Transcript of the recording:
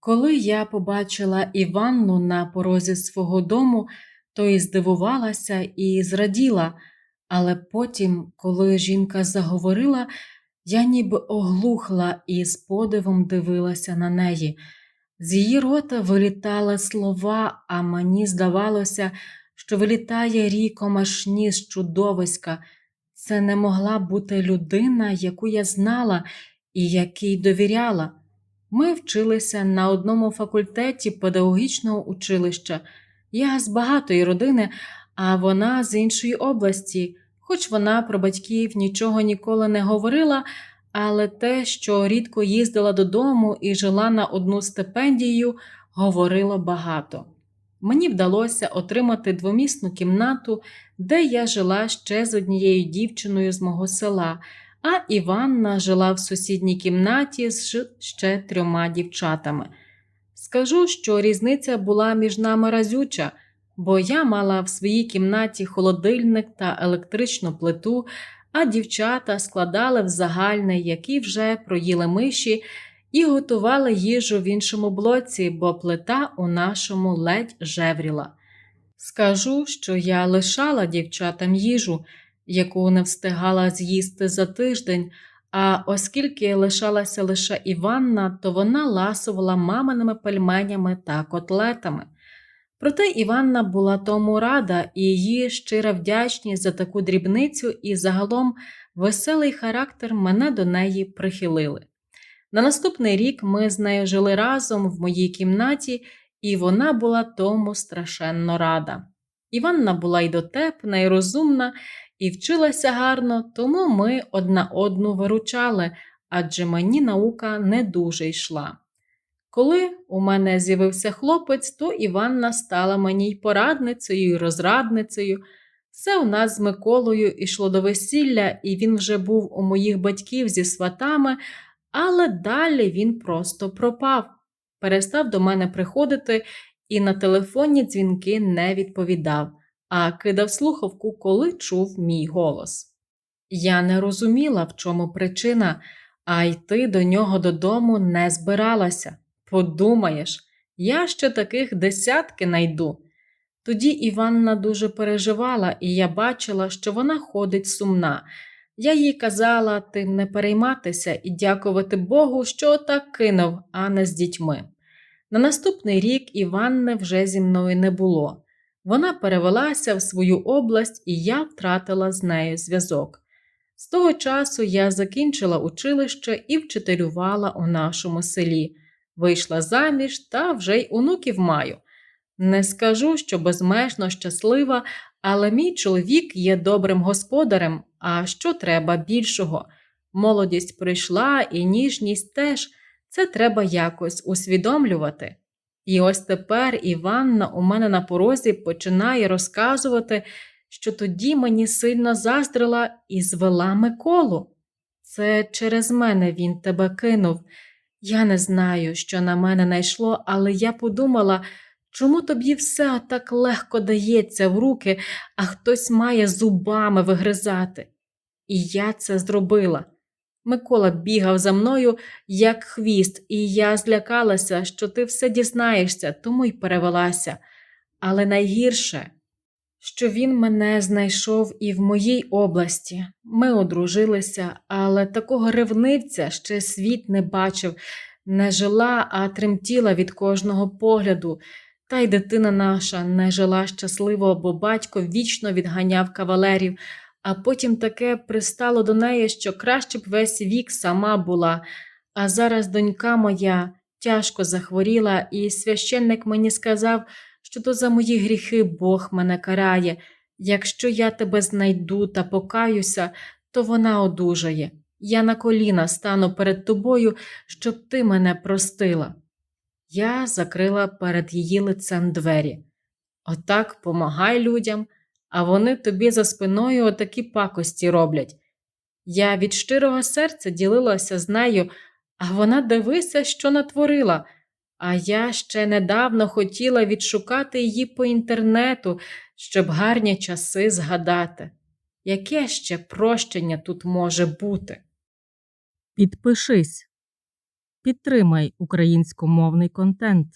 Коли я побачила Іванну на порозі свого дому, то і здивувалася і зраділа, але потім, коли жінка заговорила, я ніби оглухла і з подивом дивилася на неї. З її рота вилітали слова, а мені здавалося, що вилітає ріком аж чудовиська. Це не могла бути людина, яку я знала і якій довіряла. Ми вчилися на одному факультеті педагогічного училища. Я з багатої родини, а вона з іншої області, хоч вона про батьків нічого ніколи не говорила, але те, що рідко їздила додому і жила на одну стипендію, говорило багато. Мені вдалося отримати двомісну кімнату, де я жила ще з однією дівчиною з мого села, а Іванна жила в сусідній кімнаті з ще трьома дівчатами. Скажу, що різниця була між нами разюча, бо я мала в своїй кімнаті холодильник та електричну плиту, а дівчата складали в загальний, які вже проїли миші, і готували їжу в іншому блоці, бо плита у нашому ледь жевріла. Скажу, що я лишала дівчатам їжу, яку не встигала з'їсти за тиждень, а оскільки лишалася лише Іванна, то вона ласувала маминими пельменями та котлетами. Проте Іванна була тому рада і її щира вдячність за таку дрібницю і загалом веселий характер мене до неї прихилили. На наступний рік ми з нею жили разом в моїй кімнаті, і вона була тому страшенно рада. Іванна була й дотепна, і розумна, і вчилася гарно, тому ми одна одну виручали, адже мені наука не дуже йшла. Коли у мене з'явився хлопець, то Іванна стала мені й порадницею, і розрадницею. Все у нас з Миколою йшло до весілля, і він вже був у моїх батьків зі сватами, але далі він просто пропав, перестав до мене приходити і на телефонні дзвінки не відповідав, а кидав слухавку, коли чув мій голос. Я не розуміла, в чому причина, а йти до нього додому не збиралася. Подумаєш, я ще таких десятки найду. Тоді Іванна дуже переживала, і я бачила, що вона ходить сумна. Я їй казала тим не перейматися і дякувати Богу, що отак кинув, а не з дітьми. На наступний рік Іванни вже зі мною не було. Вона перевелася в свою область, і я втратила з нею зв'язок. З того часу я закінчила училище і вчителювала у нашому селі, вийшла заміж та вже й онуків маю. Не скажу, що безмежно щаслива, але мій чоловік є добрим господарем, а що треба більшого? Молодість прийшла і ніжність теж, це треба якось усвідомлювати. І ось тепер Іванна у мене на порозі починає розказувати, що тоді мені сильно заздрила і звела Миколу. Це через мене він тебе кинув. Я не знаю, що на мене найшло, але я подумала, чому тобі все так легко дається в руки, а хтось має зубами вигризати. І я це зробила. Микола бігав за мною, як хвіст, і я злякалася, що ти все дізнаєшся, тому й перевелася. Але найгірше, що він мене знайшов і в моїй області. Ми одружилися, але такого ревнивця ще світ не бачив, не жила, а тремтіла від кожного погляду. Та й дитина наша не жила щасливо, бо батько вічно відганяв кавалерів, а потім таке пристало до неї, що краще б весь вік сама була. А зараз донька моя тяжко захворіла, і священник мені сказав, що то за мої гріхи Бог мене карає. Якщо я тебе знайду та покаюся, то вона одужає. Я на коліна стану перед тобою, щоб ти мене простила. Я закрила перед її лицем двері. Отак помагай людям, а вони тобі за спиною отакі пакості роблять. Я від щирого серця ділилася з нею, а вона дивися, що натворила. А я ще недавно хотіла відшукати її по інтернету, щоб гарні часи згадати. Яке ще прощення тут може бути? Підпишись. Підтримай українськомовний контент.